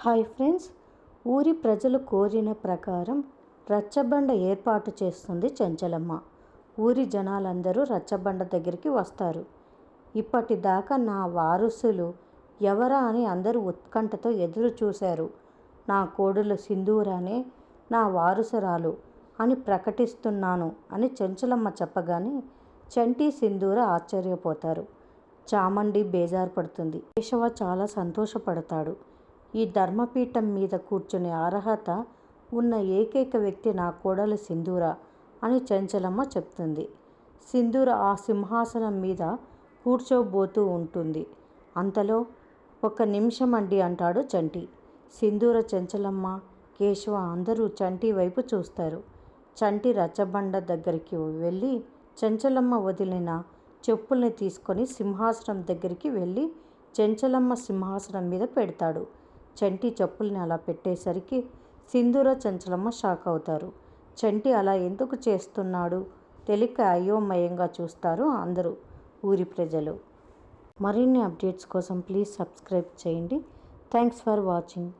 Hi friends ఊరి ప్రజలు కోరిన ప్రకారం రచ్చబండ ఏర్పాటు చేస్తుంది చెంచలమ్మ. ఊరి జనాలందరూ రచ్చబండ దగ్గరికి వస్తారు. ఇప్పటిదాకా నా వారసులు ఎవరా అని అందరూ ఉత్కంఠతో ఎదురు చూశారు. నా కోడలు సింధూరానే నా వారసురాలు అని ప్రకటిస్తున్నాను అని చెంచలమ్మ చెప్పగానే చంటి సింధూర ఆశ్చర్యపోతారు. చామండి బేజారు పడుతుంది. కేశవ చాలా సంతోషపడతాడు. ఈ ధర్మపీఠం మీద కూర్చునే అర్హత ఉన్న ఏకైక వ్యక్తి నా కోడలు సింధూర అని చంచలమ్మ చెప్తుంది. సింధూర ఆ సింహాసనం మీద కూర్చోబోతూ ఉంటుంది. అంతలో ఒక నిమిషం అండి అంటాడు చంటి. సింధూర చెంచలమ్మ కేశవ అందరూ చంటి వైపు చూస్తారు. చంటి రచ్చబండ దగ్గరికి వెళ్ళి చెంచలమ్మ వదిలిన చెప్పుల్ని తీసుకొని సింహాసనం దగ్గరికి వెళ్ళి చెంచలమ్మ సింహాసనం మీద పెడతాడు. చంటి చెప్పుల్ని అలా పెట్టేసరికి సింధూర చంచలమ్మ షాక్ అవుతారు. చంటి అలా ఎందుకు చేస్తున్నాడు? తెలియక అయోమయంగా చూస్తారు అందరూ ఊరి ప్రజలు. మరిన్ని అప్డేట్స్ కోసం ప్లీజ్ సబ్స్క్రైబ్ చేయండి. Thanks for watching.